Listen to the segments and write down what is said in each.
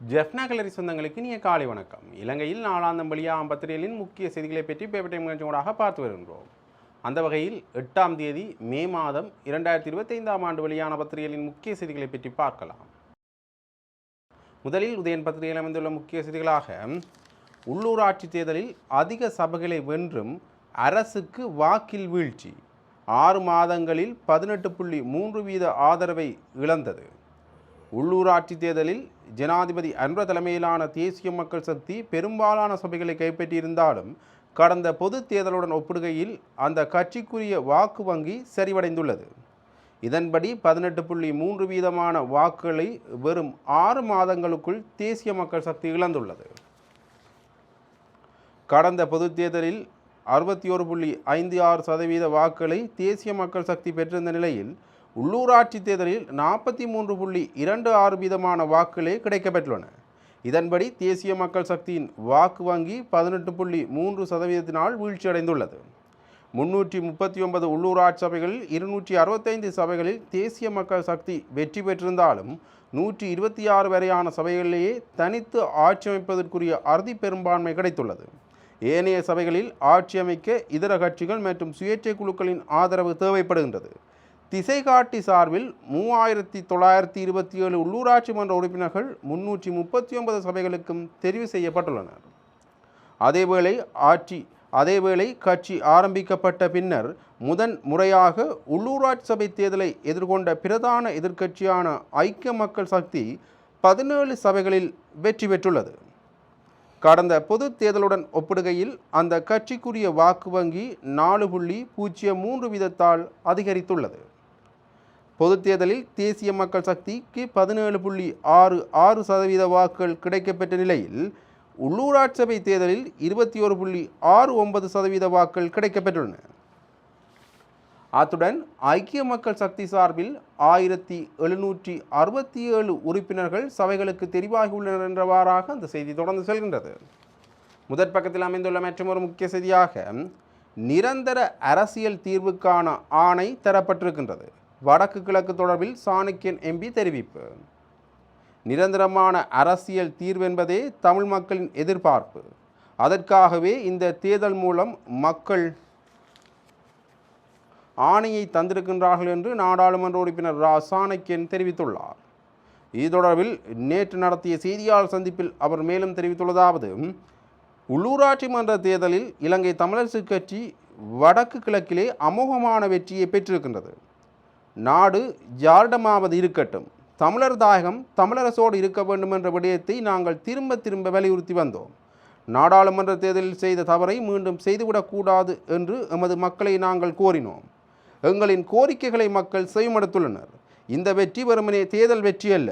ஜெஃப்னா கலரி சொந்தங்களுக்கு நீ காலை வணக்கம். இலங்கையில் நாளாந்தம் வழியாக பத்திரிகைகளின் முக்கிய செய்திகளை பற்றி பேப்பர் டைம் நிகழ்ச்சியோடாக பார்த்து வருகின்றோம். அந்த வகையில் எட்டாம் தேதி மே மாதம் இரண்டாயிரத்தி இருபத்தைந்தாம் ஆண்டு வெளியான பத்திரிகைகளின் முக்கிய செய்திகளை பற்றி பார்க்கலாம். முதலில் உதயன் பத்திரிகையில் அமைந்துள்ள முக்கிய செய்திகளாக உள்ளூராட்சி தேர்தலில் அதிக சபைகளை வென்றும் அரசுக்கு வாக்கில் வீழ்ச்சி. ஆறு மாதங்களில் பதினெட்டு புள்ளி மூன்று வீத ஆதரவை இழந்தது. உள்ளூராட்சி தேர்தலில் ஜனாதிபதி அன்ப தலைமையிலான தேசிய மக்கள் சக்தி பெரும்பாலான சபைகளை கைப்பற்றியிருந்தாலும் கடந்த பொது தேர்தலுடன் ஒப்பிடுகையில் அந்த கட்சிக்குரிய வாக்கு வங்கி சரிவடைந்துள்ளது. இதன்படி பதினெட்டு புள்ளி மூன்று வீதமான வாக்குகளை வெறும் ஆறு மாதங்களுக்குள் தேசிய மக்கள் சக்தி இழந்துள்ளது. கடந்த பொதுத் தேர்தலில் அறுபத்தி ஒரு புள்ளி ஐந்து ஆறு சதவீத வாக்குகளை தேசிய மக்கள் சக்தி பெற்றிருந்த நிலையில் உள்ளூராட்சி தேர்தலில் நாற்பத்தி மூன்று புள்ளி இரண்டு ஆறு வீதமான வாக்குகளே கிடைக்கப்பெற்றுள்ளன. இதன்படி தேசிய மக்கள் சக்தியின் வாக்கு வங்கி பதினெட்டு புள்ளி மூன்று சதவீதத்தினால் வீழ்ச்சியடைந்துள்ளது. முன்னூற்றி முப்பத்தி ஒன்பது உள்ளூராட்சி சபைகளில் இருநூற்றி அறுபத்தைந்து சபைகளில் தேசிய மக்கள் சக்தி வெற்றி பெற்றிருந்தாலும் நூற்றி இருபத்தி ஆறு வரையான சபைகளிலேயே தனித்து ஆட்சி அமைப்பதற்குரிய அறுதி பெரும்பான்மை கிடைத்துள்ளது. ஏனைய சபைகளில் ஆட்சி அமைக்க இதர கட்சிகள் மற்றும் சுயேட்சை குழுக்களின் ஆதரவு தேவைப்படுகின்றது. திசைகாட்டி சார்பில் மூவாயிரத்தி தொள்ளாயிரத்தி இருபத்தி ஏழு உள்ளூராட்சி மன்ற உறுப்பினர்கள் முன்னூற்றி முப்பத்தி ஒன்பது சபைகளுக்கும் தெரிவு செய்யப்பட்டுள்ளனர். அதேவேளை ஆட்சி அதேவேளை கட்சி ஆரம்பிக்கப்பட்ட பின்னர் முதன் முறையாக உள்ளூராட்சி சபை தேர்தலை எதிர்கொண்ட பிரதான எதிர்க்கட்சியான ஐக்கிய மக்கள் சக்தி பதினேழு சபைகளில் வெற்றி பெற்றுள்ளது. கடந்த பொது தேர்தலுடன் ஒப்பிடுகையில் அந்த கட்சிக்குரிய வாக்கு வங்கி நாலு புள்ளி பூஜ்ஜியம் மூன்று வீதத்தால் அதிகரித்துள்ளது. பொதுத் தேர்தலில் தேசிய மக்கள் சக்திக்கு பதினேழு புள்ளி ஆறு ஆறு சதவீத வாக்குகள் கிடைக்கப்பெற்ற நிலையில் உள்ளூராட்சி சபை தேர்தலில் இருபத்தி ஒரு புள்ளி ஆறு ஒன்பது சதவீத வாக்குகள் கிடைக்கப்பெற்றுள்ளன. அத்துடன் ஐக்கிய மக்கள் சக்தி சார்பில் ஆயிரத்தி எழுநூற்றி அறுபத்தி ஏழு உறுப்பினர்கள் சபைகளுக்கு தெரிவாகியுள்ளனர் என்றவாறாக அந்த செய்தி தொடர்ந்து செல்கின்றது. முதற் பக்கத்தில் அமைந்துள்ள மற்றொரு முக்கிய செய்தியாக நிரந்தர அரசியல் தீர்வுக்கான ஆணை தரப்பட்டிருக்கின்றது. வடக்கு கிழக்கு தொடர்பில் சாணக்கியன் எம்பி தெரிவிப்பு. நிரந்தரமான அரசியல் தீர்வு என்பதே தமிழ் மக்களின் எதிர்பார்ப்பு. அதற்காகவே இந்த தேர்தல் மூலம் மக்கள் ஆணையை தந்திருக்கின்றார்கள் என்று நாடாளுமன்ற உறுப்பினர் ரா. சாணக்கியன் தெரிவித்துள்ளார். இது தொடர்பில் நேற்று நடத்திய செய்தியாளர் சந்திப்பில் அவர் மேலும் தெரிவித்துள்ளதாவது உள்ளூராட்சி மன்ற தேர்தலில் இலங்கை தமிழரசு கட்சி வடக்கு கிழக்கிலே அமோகமான வெற்றியை பெற்றிருக்கின்றது. நாடு ஜார்டமாவது இருக்கட்டும். தமிழர் தாயகம் தமிழரசோடு இருக்க வேண்டும் என்ற விடயத்தை நாங்கள் திரும்ப திரும்ப வலியுறுத்தி வந்தோம். நாடாளுமன்ற தேர்தலில் செய்த தவறை மீண்டும் செய்துவிடக்கூடாது என்று எமது மக்களை நாங்கள் கோரினோம். எங்களின் கோரிக்கைகளை மக்கள் செவிமடுத்துள்ளனர் இந்த வெற்றி வெறுமனே தேர்தல் வெற்றி அல்ல.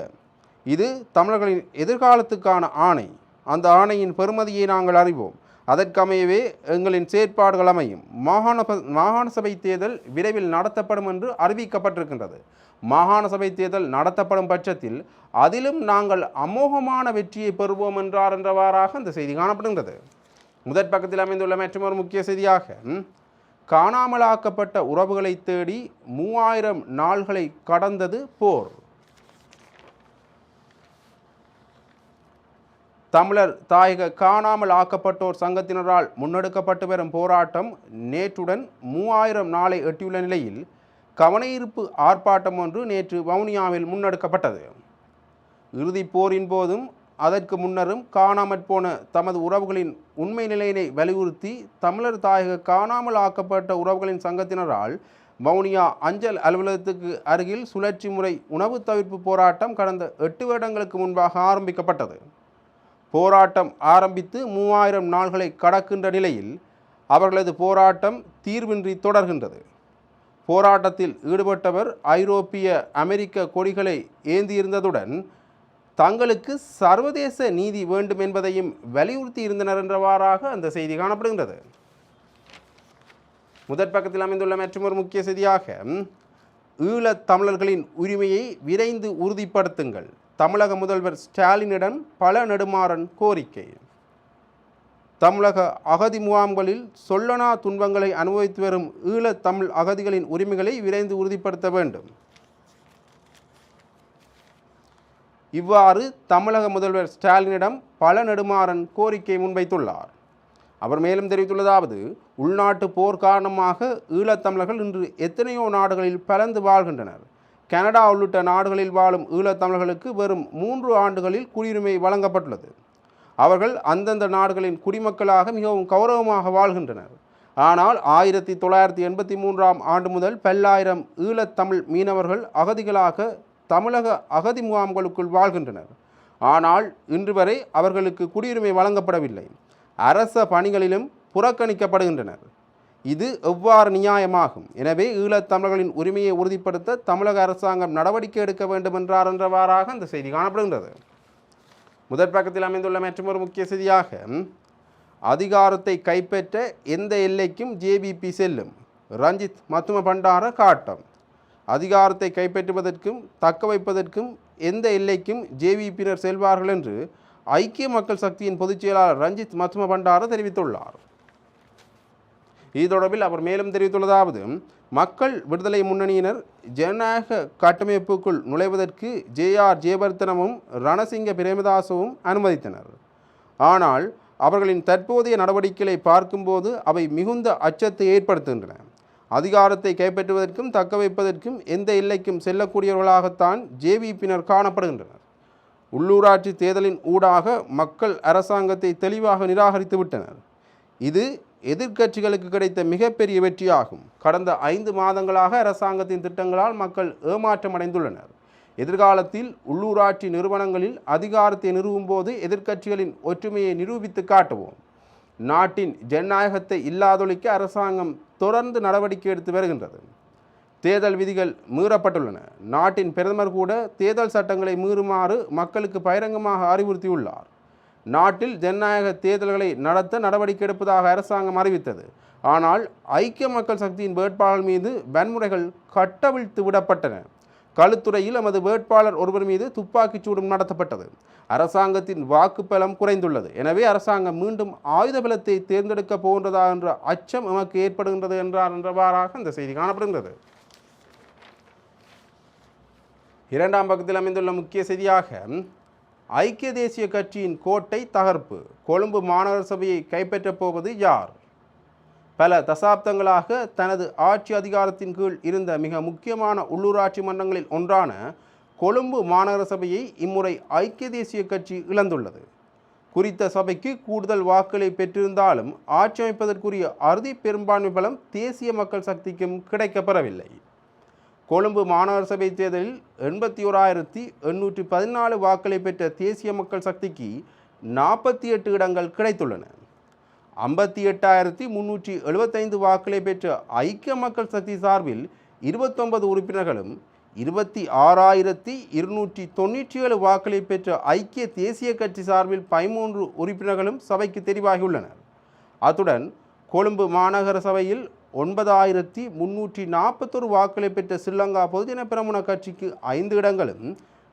இது தமிழர்களின் எதிர்காலத்துக்கான ஆணை. அந்த ஆணையின் பெறுமதியை நாங்கள் அறிவோம். அதற்கமையவே எங்களின் செயற்பாடுகள் அமையும். மாகாண மாகாண சபை தேர்தல் விரைவில் நடத்தப்படும் என்று அறிவிக்கப்பட்டிருக்கின்றது. மாகாண சபை தேர்தல் நடத்தப்படும் பட்சத்தில் அதிலும் நாங்கள் அமோகமான வெற்றியை பெறுவோம் என்றார் என்றவாறாக அந்த செய்தி காணப்படுகின்றது. முதற் பக்கத்தில் அமைந்துள்ள மற்றொரு முக்கிய செய்தியாக காணாமலாக்கப்பட்ட உறவுகளை தேடி மூவாயிரம் நாள்களை கடந்தது போர். தமிழர் தாயக காணாமல் ஆக்கப்பட்டோர் சங்கத்தினரால் முன்னெடுக்கப்பட்டு வரும் போராட்டம் நேற்றுடன் மூவாயிரம் நாளை எட்டியுள்ள நிலையில் கவனஈர்ப்பு ஆர்ப்பாட்டம் ஒன்று நேற்று வவுனியாவில் முன்னெடுக்கப்பட்டது. இறுதிப் போரின் போதும் அதற்கு முன்னரும் காணாமற் போன தமது உறவுகளின் உண்மை நிலையினை வலியுறுத்தி தமிழர் தாயக காணாமல் ஆக்கப்பட்ட உறவுகளின் சங்கத்தினரால் வவுனியா அஞ்சல் அலுவலகத்துக்கு அருகில் சுழற்சி முறை உணவு தவிர்ப்பு போராட்டம் கடந்த எட்டு வருடங்களுக்கு முன்பாக ஆரம்பிக்கப்பட்டது. போராட்டம் ஆரம்பித்து மூவாயிரம் நாள்களை கடக்கின்ற நிலையில் அவர்களது போராட்டம் தீர்வின்றி தொடர்கின்றது. போராட்டத்தில் ஈடுபட்டவர் ஐரோப்பிய அமெரிக்க கொடிகளை ஏந்தியிருந்ததுடன் தங்களுக்கு சர்வதேச நீதி வேண்டும் என்பதையும் வலியுறுத்தி இருந்தனர் என்றவாறாக அந்த செய்தி காணப்படுகின்றது. முதற் பக்கத்தில் அமைந்துள்ள மற்றொரு முக்கிய செய்தியாக ஈழத் தமிழர்களின் உரிமையை விரைந்து உறுதிப்படுத்துங்கள். தமிழக முதல்வர் ஸ்டாலினிடம் பல நெடுமாறன் கோரிக்கை. தமிழக அகதி முகாம்களில் சொல்லனா துன்பங்களை அனுபவித்து வரும் ஈழத் தமிழ் அகதிகளின் உரிமைகளை விரைந்து உறுதிப்படுத்த வேண்டும். இவ்வாறு தமிழக முதல்வர் ஸ்டாலினிடம் பல நெடுமாறன் கோரிக்கை முன்வைத்துள்ளார். அவர் மேலும் தெரிவித்துள்ளதாவது உள்நாட்டு போர் காரணமாக ஈழத்தமிழர்கள் இன்று எத்தனையோ நாடுகளில் பலந்து வாழ்கின்றனர். கனடா உள்ளிட்ட நாடுகளில் வாழும் ஈழத்தமிழர்களுக்கு வெறும் மூன்று ஆண்டுகளில் குடியுரிமை வழங்கப்பட்டுள்ளது. அவர்கள் அந்தந்த நாடுகளின் குடிமக்களாக மிகவும் கௌரவமாக வாழ்கின்றனர். ஆனால் ஆயிரத்தி தொள்ளாயிரத்தி எண்பத்தி மூன்றாம் ஆண்டு முதல் பல்லாயிரம் ஈழத்தமிழ் மீனவர்கள் அகதிகளாக தமிழக அகதி முகாம்களுக்குள் வாழ்கின்றனர். ஆனால் இன்று வரை அவர்களுக்கு குடியுரிமை வழங்கப்படவில்லை. அரச பணிகளிலும் புறக்கணிக்கப்படுகின்றனர். இது எவ்வாறு நியாயமாகும்? எனவே ஈழத்தமிழர்களின் உரிமையை உறுதிப்படுத்த தமிழக அரசாங்கம் நடவடிக்கை எடுக்க வேண்டும் என்றார் என்றவாறாக அந்த செய்தி காணப்படுகின்றது. முதற் பக்கத்தில் அமைந்துள்ள மற்றொரு முக்கிய செய்தியாக அதிகாரத்தை கைப்பற்ற எந்த எல்லைக்கும் ஜேபிபி செல்லும். ரஞ்சித் மத்தும பண்டார காட்டம். அதிகாரத்தை கைப்பற்றுவதற்கும் தக்க வைப்பதற்கும் எந்த எல்லைக்கும் ஜேவிபியினர் செல்வார்கள் என்று ஐக்கிய மக்கள் சக்தியின் பொதுச் செயலாளர் ரஞ்சித் மத்தும பண்டார தெரிவித்துள்ளார். இது தொடர்பில் அவர் மேலும் தெரிவித்துள்ளதாவது மக்கள் விடுதலை முன்னணியினர் ஜனநாயக கட்டமைப்புக்குள் நுழைவதற்கு ஜேஆர் ஜெயவர்த்தனமும் ரணசிங்க பிரேமதாசவும் அனுமதித்தனர். ஆனால் அவர்களின் தற்போதைய நடவடிக்கைகளை பார்க்கும்போது அவை மிகுந்த அச்சத்தை ஏற்படுத்துகின்றன. அதிகாரத்தை கைப்பற்றுவதற்கும் தக்க வைப்பதற்கும் எந்த எல்லைக்கும் செல்லக்கூடியவர்களாகத்தான் ஜேவிபியினர் காணப்படுகின்றனர். உள்ளூராட்சி தேர்தலின் ஊடாக மக்கள் அரசாங்கத்தை தெளிவாக நிராகரித்து விட்டனர் இது எதிர்க்கட்சிகளுக்கு கிடைத்த மிகப்பெரிய வெற்றியாகும். கடந்த ஐந்து மாதங்களாக அரசாங்கத்தின் திட்டங்களால் மக்கள் ஏமாற்றமடைந்துள்ளனர் எதிர்காலத்தில் உள்ளூராட்சி நிறுவனங்களில் அதிகாரத்தை நிறுவும் போது எதிர்க்கட்சிகளின் ஒற்றுமையை நிரூபித்து காட்டுவோம். நாட்டின் ஜனநாயகத்தை இல்லாதொழிக்க அரசாங்கம் தொடர்ந்து நடவடிக்கை எடுத்து வருகின்றது. தேர்தல் விதிகள் மீறப்பட்டுள்ளன. நாட்டின் பிரதமர் கூட தேர்தல் சட்டங்களை மீறுமாறு மக்களுக்கு பகிரங்கமாக அறிவுறுத்தியுள்ளார். நாட்டில் ஜனநாயக தேர்தல்களை நடத்த நடவடிக்கை எடுப்பதாக அரசாங்கம் அறிவித்தது. ஆனால் ஐக்கிய மக்கள் சக்தியின் வேட்பாளர் மீது வன்முறைகள் கட்டவிழ்த்து விடப்பட்டன. களுத்துறையில் நமது வேட்பாளர் ஒருவர் மீது துப்பாக்கிச் சூடும் நடத்தப்பட்டது. அரசாங்கத்தின் வாக்குப்பலம் குறைந்துள்ளது. எனவே அரசாங்கம் மீண்டும் ஆயுத பலத்தை தேர்ந்தெடுக்க போகின்றதா என்ற அச்சம் எமக்கு ஏற்படுகின்றது என்றார் என்றவாறாக இந்த செய்தி காணப்படுகின்றது. இரண்டாம் பக்கத்தில் அமைந்துள்ள முக்கிய செய்தியாக ஐக்கிய தேசிய கட்சியின் கோட்டை தகர்ப்பு. கொழும்பு மாநகர சபையை கைப்பற்றப் போவது யார்? பல தசாப்தங்களாக தனது ஆட்சி அதிகாரத்தின் கீழ் இருந்த மிக முக்கியமான உள்ளூராட்சி மன்றங்களில் ஒன்றான கொழும்பு மாநகர சபையை இம்முறை ஐக்கிய தேசிய கட்சி இழந்துள்ளது. குறித்த சபைக்கு கூடுதல் வாக்குகளை பெற்றிருந்தாலும் ஆட்சி அமைப்பதற்குரிய அறுதி பெரும்பான்மை பலம் தேசிய மக்கள் சக்திக்கும் கிடைக்கப்பெறவில்லை. கொழும்பு மாநகர சபை தேர்தலில் எண்பத்தி ஓராயிரத்தி எண்ணூற்றி பதினாலு வாக்களை பெற்ற தேசிய மக்கள் சக்திக்கு நாற்பத்தி எட்டு இடங்கள் கிடைத்துள்ளன. ஐம்பத்தி எட்டாயிரத்தி முன்னூற்றி எழுபத்தைந்து வாக்களை பெற்ற ஐக்கிய மக்கள் சக்தி சார்பில் இருபத்தொன்பது உறுப்பினர்களும் இருபத்தி ஆறாயிரத்தி இருநூற்றி தொண்ணூற்றி ஏழு வாக்களை பெற்ற ஐக்கிய தேசிய கட்சி சார்பில் பதிமூன்று உறுப்பினர்களும் சபைக்கு தெரிவாகியுள்ளனர். அத்துடன் கொழும்பு மாநகர சபையில் ஒன்பதாயிரத்தி முன்னூற்றி நாற்பத்தொரு வாக்களை பெற்ற ஸ்ரீலங்கா பொதுஜன பிரமுன கட்சிக்கு ஐந்து இடங்களும்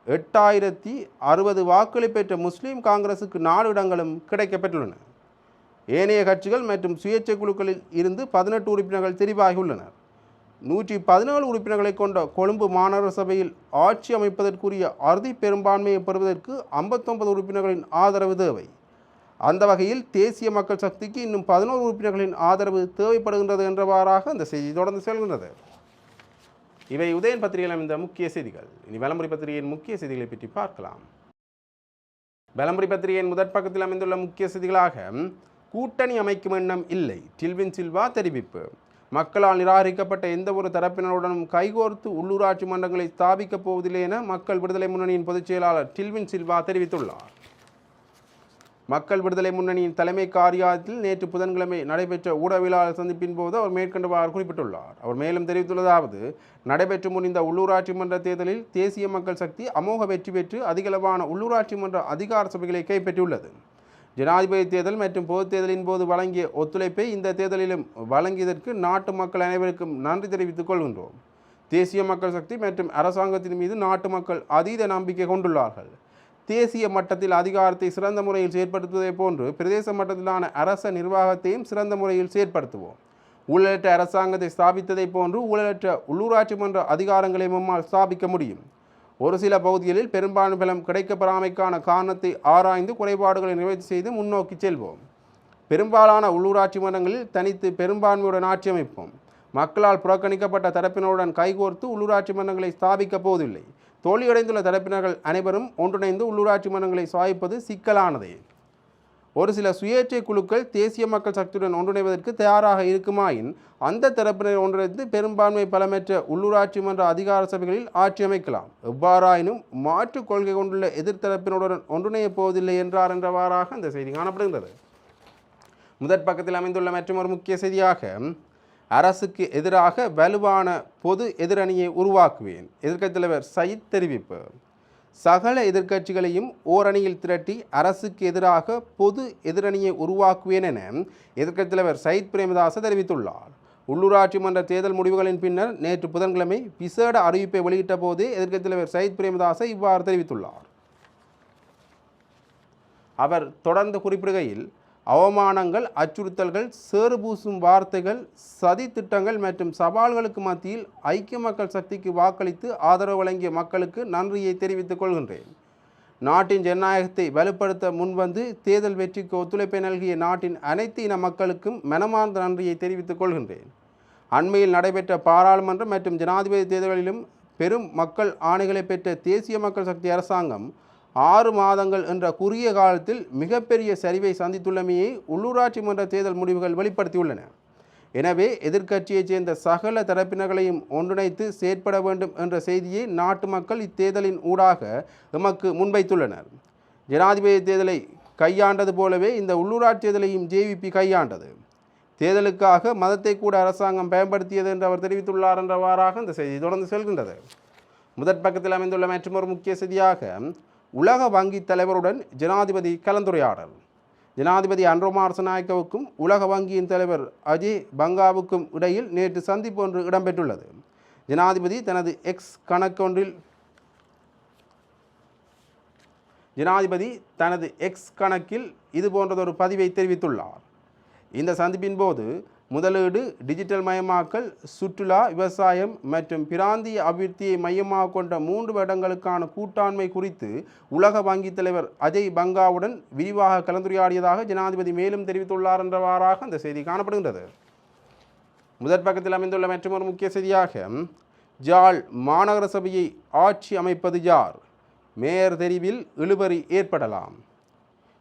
எட்டாயிரத்தி அறுபது வாக்களை பெற்ற முஸ்லீம் காங்கிரசுக்கு நாலு இடங்களும் கிடைக்கப்பெற்றுள்ளன. ஏனைய கட்சிகள் மற்றும் சுயேட்சை குழுக்களில் இருந்து பதினெட்டு உறுப்பினர்கள் தெரிவாகியுள்ளனர். நூற்றி பதினேழு உறுப்பினர்களை கொண்ட கொழும்பு மாநகர சபையில் ஆட்சி அமைப்பதற்குரிய அறுதி பெரும்பான்மையை பெறுவதற்கு ஐம்பத்தொன்பது உறுப்பினர்களின் ஆதரவு தேவை. அந்த வகையில் தேசிய மக்கள் சக்திக்கு இன்னும் பதினோரு உறுப்பினர்களின் ஆதரவு தேவைப்படுகின்றது என்றவாறாக அந்த செய்தி தொடர்ந்து செல்கின்றது. இவை உதயன் பத்திரிகையில் அமைந்த முக்கிய செய்திகள். இனி வலம்புரி பத்திரிகையின் முக்கிய செய்திகளை பற்றி பார்க்கலாம். வலம்புரி பத்திரிகையின் முதற் பக்கத்தில் அமைந்துள்ள முக்கிய செய்திகளாக கூட்டணி அமைக்கும் எண்ணம் இல்லை டில்வின் சில்வா தெரிவிப்பு. மக்களால் நிராகரிக்கப்பட்ட எந்த ஒரு தரப்பினருடனும் கைகோர்த்து உள்ளூராட்சி மன்றங்களை ஸ்தாபிக்கப் போவதில்லை என மக்கள் விடுதலை முன்னணியின் பொதுச் செயலாளர் டில்வின் சில்வா தெரிவித்துள்ளார். மக்கள் விடுதலை முன்னணியின் தலைமை காரியாலயத்தில் நேற்று புதன்கிழமை நடைபெற்ற ஊடகவியலாளர் சந்திப்பின் போது அவர் மேற்கண்டவாறு குறிப்பிட்டுள்ளார். அவர் மேலும் தெரிவித்துள்ளதாவது நடைபெற்று முடிந்த உள்ளூராட்சி மன்ற தேர்தலில் தேசிய மக்கள் சக்தி அமோக வெற்றி பெற்று அதிகளவான உள்ளூராட்சி மன்ற அதிகார சபைகளை கைப்பற்றியுள்ளது. ஜனாதிபதி தேர்தல் மற்றும் பொதுத் தேர்தலின் போது வழங்கிய ஒத்துழைப்பை இந்த தேர்தலிலும் வழங்கியதற்கு நாட்டு மக்கள் அனைவருக்கும் நன்றி தெரிவித்துக் கொள்கின்றோம். தேசிய மக்கள் சக்தி மற்றும் அரசாங்கத்தின் மீது நாட்டு மக்கள் அதீத நம்பிக்கை கொண்டுள்ளார்கள். தேசிய மட்டத்தில் அதிகாரத்தை சிறந்த முறையில் செயற்படுத்துவதை போன்று பிரதேச மட்டத்திலான அரச நிர்வாகத்தையும் சிறந்த முறையில் செயற்படுத்துவோம். ஊழலற்ற அரசாங்கத்தை ஸ்தாபித்ததை போன்று ஊழலற்ற உள்ளூராட்சி மன்ற அதிகாரங்களை நம்மால் ஸ்தாபிக்க முடியும். ஒரு சில பகுதிகளில் பெரும்பான்மை பலம் கிடைக்கப்படாமைக்கான காரணத்தை ஆராய்ந்து குறைபாடுகளை நிறைவேற்றி செய்து முன்னோக்கி செல்வோம். பெரும்பாலான உள்ளூராட்சி மன்றங்களில் தனித்து பெரும்பான்மையுடன் ஆட்சி அமைப்போம். மக்களால் புறக்கணிக்கப்பட்ட தரப்பினருடன் கைகோர்த்து உள்ளூராட்சி மன்றங்களை ஸ்தாபிக்கப் போவதில்லை. தோல்வியடைந்துள்ள தரப்பினர்கள் அனைவரும் ஒன்றிணைந்து உள்ளூராட்சி மன்றங்களை சாய்ப்பது சிக்கலானதே. ஒரு சில சுயேட்சை குழுக்கள் தேசிய மக்கள் சக்தியுடன் ஒன்றிணைவதற்கு தயாராக இருக்குமாயின் அந்த தரப்பினர் ஒன்றிணைந்து பெரும்பான்மை பலமற்ற உள்ளூராட்சி மன்ற அதிகார சபைகளில் ஆட்சி அமைக்கலாம். எவ்வாறாயினும் மாற்றுக் கொள்கை கொண்டுள்ள எதிர்த்தரப்பினருடன் ஒன்றிணையப் போவதில்லை என்றார் என்றவாறாக அந்த செய்தி காணப்படுகின்றது. முதற் பக்கத்தில் அமைந்துள்ள மற்றும் ஒரு முக்கிய செய்தியாக அரசுக்கு எதிராக வலுவான பொது எதிரணியை உருவாக்குவேன். எதிர்க்கட்சித் தலைவர் சயித் தெரிவிப்பு. சகல எதிர்க்கட்சிகளையும் ஓரணியில் திரட்டி அரசுக்கு எதிராக பொது எதிரணியை உருவாக்குவேன் என எதிர்க்கட்சித் தலைவர் சயித் பிரேமதாச தெரிவித்துள்ளார். உள்ளூராட்சி மன்ற தேர்தல் முடிவுகளின் பின்னர் நேற்று புதன்கிழமை விசேட அறிவிப்பை வெளியிட்ட போது எதிர்க்கட்சித் தலைவர் சயித் பிரேமதாச இவ்வாறு தெரிவித்துள்ளார். அவர் தொடர்ந்து குறிப்பிடுகையில் அவமானங்கள் அச்சுறுத்தல்கள் சேறுபூசும் வார்த்தைகள் சதி திட்டங்கள் மற்றும் சவால்களுக்கு மத்தியில் ஐக்கிய மக்கள் சக்திக்கு வாக்களித்து ஆதரவு வழங்கிய மக்களுக்கு நன்றியை தெரிவித்துக் கொள்கின்றேன். நாட்டின் ஜனநாயகத்தை வலுப்படுத்த முன்வந்து தேர்தல் வெற்றிக்கு ஒத்துழைப்பை நல்கிய நாட்டின் அனைத்து இன மக்களுக்கும் மனமார்ந்த நன்றியை தெரிவித்துக் கொள்கின்றேன். அண்மையில் நடைபெற்ற பாராளுமன்றம் மற்றும் ஜனாதிபதி தேர்தல்களிலும் பெரும் மக்கள் ஆணைகளை பெற்ற தேசிய மக்கள் சக்தி அரசாங்கம் ஆறு மாதங்கள் என்ற குறுகிய காலத்தில் மிகப்பெரிய சரிவை சந்தித்துள்ளமையை உள்ளூராட்சி மன்ற தேர்தல் முடிவுகள் வெளிப்படுத்தியுள்ளன. எனவே எதிர்க்கட்சியைச் சேர்ந்த சகல தரப்பினர்களையும் ஒன்றிணைத்து செயற்பட வேண்டும் என்ற செய்தியை நாட்டு மக்கள் இத்தேர்தலின் ஊடாக எமக்கு முன்வைத்துள்ளனர். ஜனாதிபதி தேர்தலை கையாண்டது போலவே இந்த உள்ளூராட்சி தேர்தலையும் ஜேவிபி கையாண்டது. தேர்தலுக்காக மதத்தை கூட அரசாங்கம் பயன்படுத்தியது என்று அவர் தெரிவித்துள்ளார் என்றவாறாக இந்த செய்தி தொடர்ந்து செல்கின்றது. முதற் பக்கத்தில் அமைந்துள்ள மற்றொரு முக்கிய செய்தியாக உலக வங்கி தலைவருடன் ஜனாதிபதி கலந்துரையாடல். ஜனாதிபதி அன்ரோமார்சநாயக்கவுக்கும் உலக வங்கியின் தலைவர் அஜய் பங்காவுக்கும் இடையில் நேற்று சந்திப்பு ஒன்று இடம்பெற்றுள்ளது. ஜனாதிபதி தனது எக்ஸ் கணக்கொன்றில் ஜனாதிபதி தனது எக்ஸ் கணக்கில் இது போன்றதொரு பதிவை தெரிவித்துள்ளார். இந்த சந்திப்பின் போது முதலீடு டிஜிட்டல் மயமாக்கல் சுற்றுலா விவசாயம் மற்றும் பிராந்திய அபிவிருத்தியை மையமாக கொண்ட மூன்று வருடங்களுக்கான கூட்டாண்மை குறித்து உலக வங்கித் தலைவர் அஜய் பங்காவுடன் விரிவாக கலந்துரையாடியதாக ஜனாதிபதி மேலும் தெரிவித்துள்ளார் என்றவாறாக அந்த செய்தி காணப்படுகின்றது. முதற் பக்கத்தில் அமைந்துள்ள மற்றொரு முக்கிய செய்தியாக ஜாழ் மாநகர சபையை ஆட்சி அமைப்பது யார்? மேயர் தெரிவில் இழுபறி ஏற்படலாம்.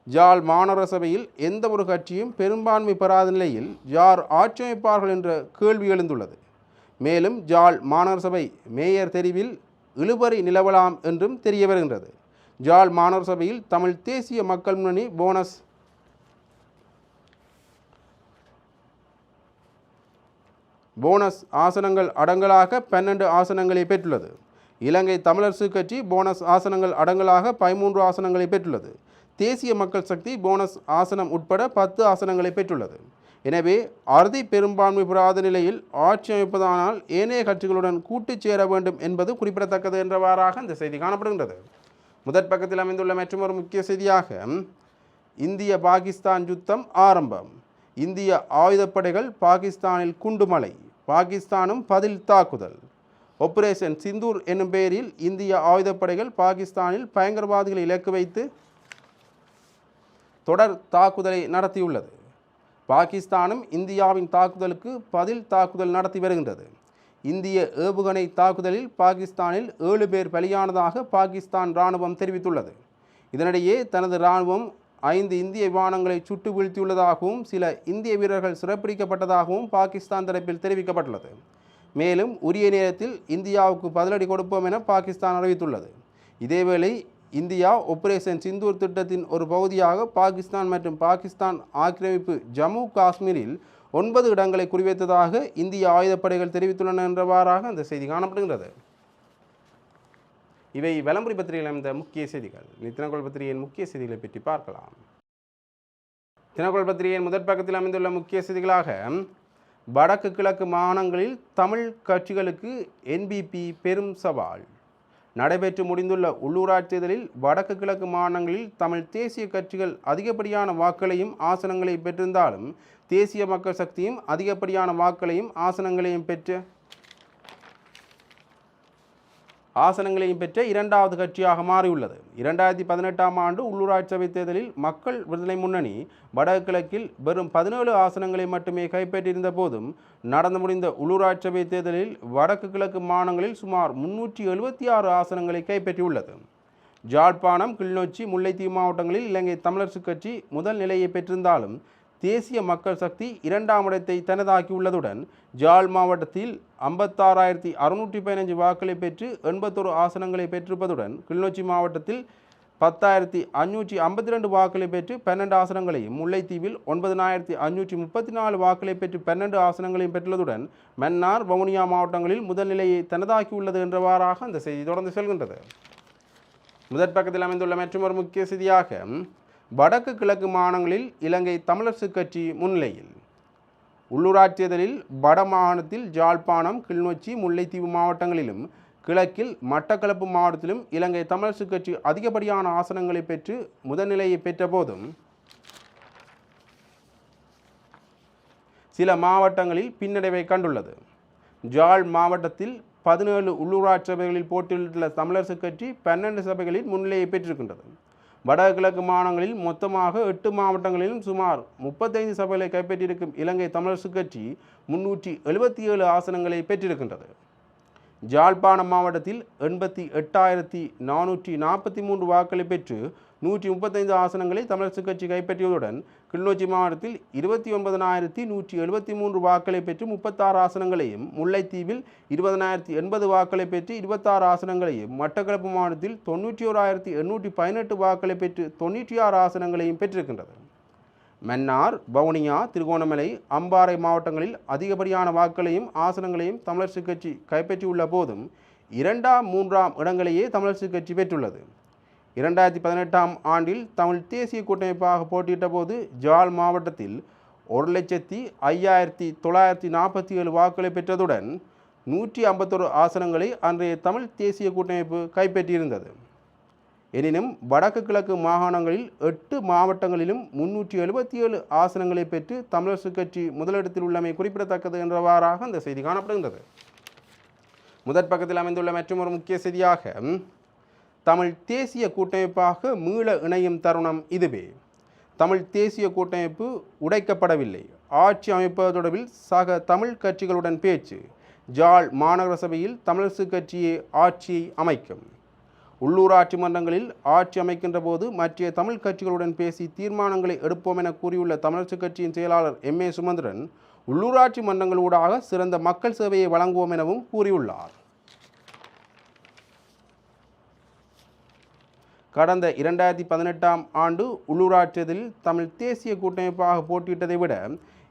ஜாழ் மாநகர சபையில் எந்த ஒரு கட்சியும் பெரும்பான்மை பெறாத நிலையில் யார் ஆட்சியமைப்பார்கள் என்ற கேள்வி எழுந்துள்ளது. மேலும் ஜாழ் மாநகர சபை மேயர் தெரிவில் இழுபறி நிலவலாம் என்றும் தெரிய வருகின்றது. ஜாழ் மாநகர சபையில் தமிழ் தேசிய மக்கள் முன்னணி போனஸ் போனஸ் ஆசனங்கள் அடங்கலாக பன்னெண்டு ஆசனங்களை பெற்றுள்ளது. இலங்கை தமிழரசு கட்சி போனஸ் ஆசனங்கள் அடங்கலாக பதிமூன்று ஆசனங்களை பெற்றுள்ளது. தேசிய மக்கள் சக்தி போனஸ் ஆசனம் உட்பட பத்து ஆசனங்களை பெற்றுள்ளது. எனவே அறுதி பெரும்பான்மை பெறாத நிலையில் ஆட்சி அமைப்பதானால் ஏனைய கட்சிகளுடன் கூட்டு சேர வேண்டும் என்பது குறிப்பிடத்தக்கது என்றவாறாக இந்த செய்தி காணப்படுகின்றது. முதற் பக்கத்தில் அமைந்துள்ள மற்றொரு முக்கிய செய்தியாக இந்திய பாகிஸ்தான் யுத்தம் ஆரம்பம். இந்திய ஆயுதப்படைகள் பாகிஸ்தானில் குண்டுமலை பாகிஸ்தானும் பதில் தாக்குதல். ஆபரேஷன் சிந்தூர் என்னும் பெயரில் இந்திய ஆயுதப்படைகள் பாகிஸ்தானில் பயங்கரவாதிகளை இலக்கு வைத்து தொடர் தாக்குதலை நடத்தியுள்ளது. பாகிஸ்தானும் இந்தியாவின் தாக்குதலுக்கு பதில் தாக்குதல் நடத்தி வருகின்றது. இந்திய ஏவுகணை தாக்குதலில் பாகிஸ்தானில் ஏழு பேர் பலியானதாக பாகிஸ்தான் இராணுவம் தெரிவித்துள்ளது. இதனிடையே தனது இராணுவம் ஐந்து இந்திய விமானங்களை சுட்டு வீழ்த்தியுள்ளதாகவும் சில இந்திய வீரர்கள் சிறப்பிடிக்கப்பட்டதாகவும் பாகிஸ்தான் தரப்பில் தெரிவிக்கப்பட்டுள்ளது. மேலும் உரிய நேரத்தில் இந்தியாவுக்கு பதிலடி கொடுப்போம் என பாகிஸ்தான் அறிவித்துள்ளது. இதேவேளை இந்தியா ஒப்பரேஷன் சிந்தூர் திட்டத்தின் ஒரு பகுதியாக பாகிஸ்தான் மற்றும் பாகிஸ்தான் ஆக்கிரமிப்பு ஜம்மு காஷ்மீரில் ஒன்பது இடங்களை குறிவைத்ததாக இந்திய ஆயுதப்படைகள் தெரிவித்துள்ளன என்றவாறாக அந்த செய்தி காணப்படுகின்றது. இவை விளம்பரி பத்திரிகையில் அமைந்த முக்கிய செய்திகள். நித்தினகோள் பத்திரிகையின் முக்கிய செய்திகளை பற்றி பார்க்கலாம். தினகோள் பத்திரிகையின் முதற் பக்கத்தில் அமைந்துள்ள முக்கிய செய்திகளாக வடக்கு கிழக்கு மாகாணங்களில் தமிழ் கட்சிகளுக்கு என்பிபி பெரும் சவால். நடைபெற்று முடிந்துள்ள உள்ளூராட்சி தேர்தலில் வடக்கு கிழக்கு மாநிலங்களில் தமிழ் தேசிய கட்சிகள் அதிகப்படியான வாக்குகளையும் ஆசனங்களையும் பெற்றிருந்தாலும் தேசிய மக்கள் சக்தியும் அதிகப்படியான வாக்குகளையும் ஆசனங்களையும் பெற்று ஆசனங்களையும் பெற்ற இரண்டாவது கட்சியாக மாறியுள்ளது. இரண்டாயிரத்தி பதினெட்டாம் ஆண்டு உள்ளூராட்சி சபை தேர்தலில் மக்கள் விடுதலை முன்னணி வடகிழக்கில் வெறும் பதினேழு ஆசனங்களை மட்டுமே கைப்பற்றியிருந்த போதும் நடந்து முடிந்த உள்ளூராட்சி சபை தேர்தலில் வடக்கு கிழக்கு மாநிலங்களில் சுமார் முன்னூற்றி எழுபத்தி ஆறு ஆசனங்களை கைப்பற்றியுள்ளது. ஜாழ்ப்பாணம் கிளிநொச்சி முல்லைத்தீவு மாவட்டங்களில் இலங்கை தமிழரசுக் கட்சி முதல் நிலையை பெற்றிருந்தாலும் தேசிய மக்கள் சக்தி இரண்டாம் இடத்தை தனதாக்கியுள்ளதுடன் ஜாழ் மாவட்டத்தில் ஐம்பத்தாறாயிரத்தி அறுநூற்றி பதினஞ்சு வாக்களை பெற்று எண்பத்தொரு ஆசனங்களை பெற்றிருப்பதுடன் கிளிநொச்சி மாவட்டத்தில் பத்தாயிரத்தி அஞ்சூற்றி ஐம்பத்தி ரெண்டு வாக்களை பெற்று பன்னெண்டு ஆசனங்களையும் முல்லைத்தீவில் ஒன்பதினாயிரத்தி அஞ்சூற்றி முப்பத்தி நாலு வாக்களை பெற்று பன்னெண்டு ஆசனங்களையும் பெற்றுள்ளதுடன் மன்னார் வவுனியா மாவட்டங்களில் முதல் நிலையை தனதாக்கியுள்ளது என்றவாறாக அந்த செய்தி தொடர்ந்து செல்கின்றது. முதற் பக்கத்தில் அமைந்துள்ள மற்றொரு முக்கிய செய்தியாக வடக்கு கிழக்கு மாநிலங்களில் இலங்கை தமிழரசு கட்சி முன்னிலையில். உள்ளூராட்சி தேர்தலில் வட மாகாணத்தில் ஜாழ்ப்பாணம் கிளிநொச்சி முல்லைத்தீவு மாவட்டங்களிலும் கிழக்கில் மட்டக்களப்பு மாவட்டத்திலும் இலங்கை தமிழரசு கட்சி அதிகப்படியான ஆசனங்களை பெற்று முதன்நிலையை பெற்ற போதும். சில மாவட்டங்களில் பின்னடைவை கண்டுள்ளது. ஜாழ் மாவட்டத்தில் பதினேழு உள்ளூராட்சி சபைகளில் போட்டியிட்டுள்ள தமிழரசு கட்சி பன்னெண்டு சபைகளில் முன்னிலையை பெற்றிருக்கின்றது. வடகிழக்கு மாநிலங்களில் மொத்தமாக எட்டு மாவட்டங்களிலும் சுமார் முப்பத்தைந்து சபைகளை கைப்பற்றியிருக்கும் இலங்கை தமிழரசு கட்சி முன்னூற்றி எழுபத்தி ஏழு ஆசனங்களை பெற்றிருக்கின்றது. ஜாழ்ப்பாணம் மாவட்டத்தில் எண்பத்தி எட்டாயிரத்தி நானூற்றி நாற்பத்தி மூன்று வாக்களை பெற்று நூற்றி முப்பத்தைந்து ஆசனங்களை தமிழரசு கட்சி கைப்பற்றியதுடன் கிளிநொச்சி மாவட்டத்தில் இருபத்தி ஒன்பதனாயிரத்தி நூற்றி எழுபத்தி மூன்று வாக்களை பெற்று முப்பத்தாறு ஆசனங்களையும் முல்லைத்தீவில் இருபதனாயிரத்தி எண்பது வாக்களை பெற்று இருபத்தாறு ஆசனங்களையும் மட்டக்களப்பு மாவட்டத்தில் தொண்ணூற்றி ஓராயிரத்தி எண்ணூற்றி பதினெட்டு வாக்களை பெற்று தொண்ணூற்றி ஆறு ஆசனங்களையும் பெற்றிருக்கின்றது. மன்னார் வவுனியா திருகோணமலை அம்பாறை மாவட்டங்களில் அதிகப்படியான வாக்குகளையும் ஆசனங்களையும் தமிழரசுக் கட்சி கைப்பற்றியுள்ள போதும் இரண்டாம் மூன்றாம் இடங்களையே தமிழரசுக் கட்சி பெற்றுள்ளது. இரண்டாயிரத்தி பதினெட்டாம் ஆண்டில் தமிழ் தேசிய கூட்டமைப்பாக போட்டியிட்ட போது ஜால் மாவட்டத்தில் ஒரு லட்சத்தி ஐயாயிரத்தி தொள்ளாயிரத்தி நாற்பத்தி ஏழு வாக்குகளை பெற்றதுடன் நூற்றி ஐம்பத்தொரு ஆசனங்களை அன்றைய தமிழ் தேசிய கூட்டமைப்பு கைப்பற்றியிருந்தது. எனினும் வடக்கு கிழக்கு மாகாணங்களில் எட்டு மாவட்டங்களிலும் முன்னூற்றி எழுபத்தி ஏழு ஆசனங்களை பெற்று தமிழரசு கட்சி முதலிடத்தில் உள்ளமை குறிப்பிடத்தக்கது என்றவாறாக அந்த செய்தி காணப்படுகின்றது. முதற் பக்கத்தில் அமைந்துள்ள மற்றொரு முக்கிய செய்தியாக தமிழ் தேசிய கூட்டமைப்பாக மீள இணையும் தருணம் இதுவே. தமிழ் தேசிய கூட்டமைப்பு உடைக்கப்படவில்லை. ஆட்சி அமைப்பது தொடர்பில் சக தமிழ் கட்சிகளுடன் பேச்சு. ஜாழ் மாநகர சபையில் தமிழரசு கட்சியே ஆட்சியை அமைக்கும். உள்ளூராட்சி மன்றங்களில் ஆட்சி அமைக்கின்ற போது மற்ற தமிழ் கட்சிகளுடன் பேசி தீர்மானங்களை எடுப்போம் என கூறியுள்ள தமிழரசு கட்சியின் செயலாளர் எம் ஏ சுமந்திரன் உள்ளூராட்சி மன்றங்களூடாக சிறந்த மக்கள் சேவையை வழங்குவோம் எனவும் கூறியுள்ளார். கடந்த இரண்டாயிரத்தி பதினெட்டாம் ஆண்டு உள்ளூராட்சி தேர்தலில் தமிழ் தேசிய கூட்டமைப்பாக போட்டியிட்டதை விட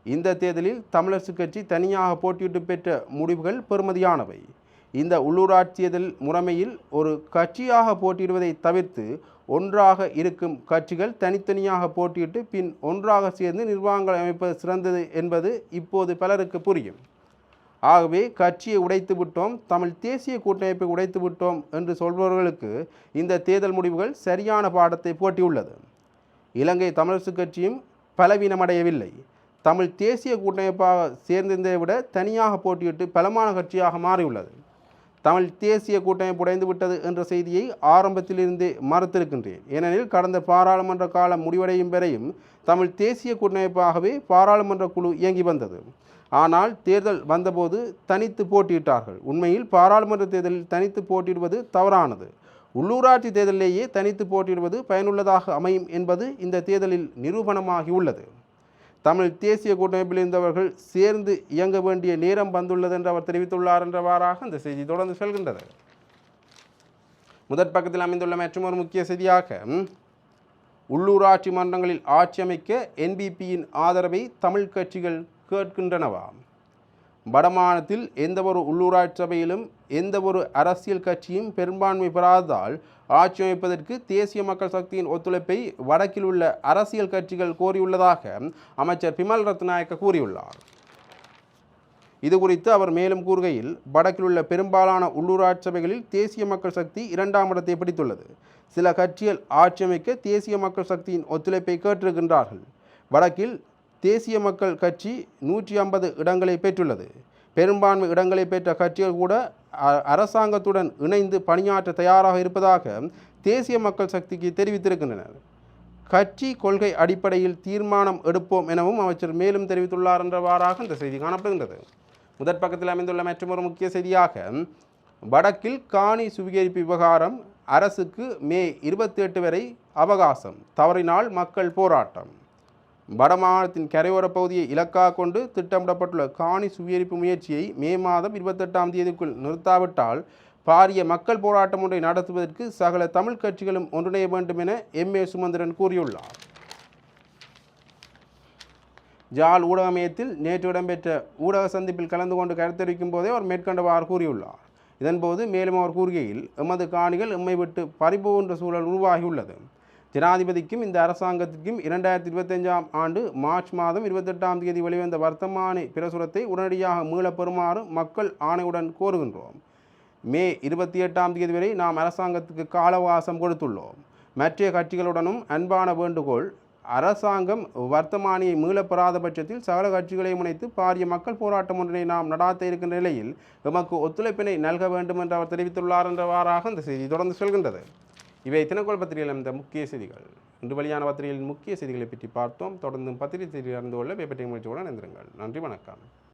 இந்த தேர்தலில் தமிழரசு கட்சி தனியாக போட்டியிட்டு பெற்ற முடிவுகள் பெறுமதியானவை. இந்த உள்ளூராட்சி தேர்தல் முறைமையில் ஒரு கட்சியாக போட்டியிடுவதை தவிர்த்து ஒன்றாக இருக்கும் கட்சிகள் தனித்தனியாக போட்டியிட்டு பின் ஒன்றாக சேர்ந்து நிர்வாகங்கள் அமைப்பது சிறந்தது என்பது இப்போது பலருக்கு புரியும். ஆகவே கட்சியை உடைத்து விட்டோம் தமிழ் தேசிய கூட்டமைப்பை உடைத்து விட்டோம் என்று சொல்பவர்களுக்கு இந்த தேர்தல் முடிவுகள் சரியான பாடத்தை போட்டியுள்ளது. இலங்கை தமிழரசு கட்சியும் பலவீனமடையவில்லை. தமிழ் தேசிய கூட்டமைப்பாக சேர்ந்திருந்ததை விட தனியாக போட்டியிட்டு பலமான கட்சியாக மாறியுள்ளது. தமிழ் தேசிய கூட்டமைப்பு உடைந்து விட்டது என்ற செய்தியை ஆரம்பத்திலிருந்தே மறுத்திருக்கின்றேன். ஏனெனில் கடந்த பாராளுமன்ற காலம் முடிவடையும் வரையும் தமிழ் தேசிய கூட்டமைப்பாகவே பாராளுமன்ற குழு இயங்கி வந்தது. ஆனால் தேர்தல் வந்தபோது தனித்து போட்டியிட்டார்கள். உண்மையில் பாராளுமன்ற தேர்தலில் தனித்து போட்டியிடுவது தவறானது. உள்ளூராட்சி தேர்தலிலேயே தனித்து போட்டியிடுவது பயனுள்ளதாக அமையும் என்பது இந்த தேர்தலில் நிரூபணமாகி உள்ளது தமிழ் தேசிய கூட்டமைப்பில் இருந்தவர்கள் சேர்ந்து இயங்க வேண்டிய நேரம் வந்துள்ளது என்று அவர் தெரிவித்துள்ளார் என்றவாறாக இந்த செய்தி தொடர்ந்து செல்கின்றது. முதற் பக்கத்தில் அமைந்துள்ள மற்றொரு முக்கிய செய்தியாக உள்ளூராட்சி மன்றங்களில் ஆட்சி அமைக்க என்பிபியின் ஆதரவை தமிழ் கட்சிகள் கேட்கின்றனவாம். வடமாநிலத்தில் எந்தவொரு உள்ளூராட்சி சபையிலும் எந்தவொரு அரசியல் கட்சியும் பெரும்பான்மை பெறாததால் ஆட்சி அமைப்பதற்கு தேசிய மக்கள் சக்தியின் ஒத்துழைப்பை வடக்கில் உள்ள அரசியல் கட்சிகள் கோரியுள்ளதாக அமைச்சர் பிமல் ரத்நாயக்க கூறியுள்ளார். இது குறித்து அவர் மேலும் கூறுகையில் வடக்கில் உள்ள பெரும்பாலான உள்ளூராட்சி சபைகளில் தேசிய மக்கள் சக்தி இரண்டாம் இடத்தை பிடித்துள்ளது. சில கட்சிகள் ஆட்சி அமைக்க தேசிய மக்கள் சக்தியின் ஒத்துழைப்பை கேட்டிருக்கின்றார்கள். வடக்கில் தேசிய மக்கள் கட்சி நூற்றி ஐம்பது இடங்களை பெற்றுள்ளது. பெரும்பான்மை இடங்களை பெற்ற கட்சிகள் கூட அ- அரசாங்கத்துடன் இணைந்து பணியாற்ற தயாராக இருப்பதாக தேசிய மக்கள் சக்திக்கு தெரிவித்திருக்கின்றனர். கட்சி கொள்கை அடிப்படையில் தீர்மானம் எடுப்போம் எனவும் அமைச்சர் மேலும் தெரிவித்துள்ளார் என்றவாறாக இந்த செய்தி காணப்படுகின்றது. முதற் பக்கத்தில் அமைந்துள்ள மற்றொரு முக்கிய செய்தியாக வடக்கில் காணி சுவீகரிப்பு விவகாரம் அரசுக்கு மே இருபத்தி எட்டு வரை அவகாசம். தவறினால் மக்கள் போராட்டம். வடமாநிலத்தின் கரையோரப் பகுதியை இலக்காக கொண்டு திட்டமிடப்பட்டுள்ள காணி சுவீரிப்பு முயற்சியை மே மாதம் இருபத்தெட்டாம் தேதிக்குள் நிறுத்தாவிட்டால் பாரிய மக்கள் போராட்டம் ஒன்றை நடத்துவதற்கு சகல தமிழ் கட்சிகளும் ஒன்றிணைய வேண்டும் என எம் ஏ சுமந்திரன் கூறியுள்ளார். ஜால் ஊடகமயத்தில் நேற்று இடம்பெற்ற ஊடக சந்திப்பில் கலந்து கொண்டு கருத்தரிக்கும் போதே அவர் மேற்கண்டவாறு கூறியுள்ளார். இதன்போது மேலும் அவர் கூறுகையில் எமது காணிகள் எம்மை விட்டு பறிபோகின்ற சூழல் உருவாகியுள்ளது. ஜனாதிபதிக்கும் இந்த அரசாங்கத்திற்கும் இரண்டாயிரத்தி இருபத்தஞ்சாம் ஆண்டு மார்ச் மாதம் இருபத்தெட்டாம் தேதி வெளிவந்த வர்த்தமானி பிரசுரத்தை உடனடியாக மீளப்பெறுமாறு மக்கள் ஆணையுடன் கோருகின்றோம். மே இருபத்தி எட்டாம் தேதி வரை நாம் அரசாங்கத்துக்கு காலவாசம் கொடுத்துள்ளோம். மற்ற கட்சிகளுடனும் அன்பான வேண்டுகோள் அரசாங்கம் வர்த்தமானியை மீளப்பெறாத பட்சத்தில் சகல கட்சிகளையும் முனைத்து பாரிய மக்கள் போராட்டம் ஒன்றினை நாம் நடாத்த இருக்கின்ற நிலையில் எமக்கு ஒத்துழைப்பினை நல்க வேண்டும் என்று அவர் தெரிவித்துள்ளார் என்றவாறாக இந்த செய்தி தொடர்ந்து செல்கின்றது. இவை தினக்கோள் பத்திரிகையில் அமைந்த முக்கிய செய்திகள். இன்று வெளியான பத்திரிகையின் முக்கிய செய்திகளை பற்றி பார்த்தோம். தொடர்ந்து பத்திரிகை செய்தி அறிந்து கொள்ள பேப்பட்டை முயற்சியுடன் இணைந்திருங்கள். நன்றி வணக்கம்.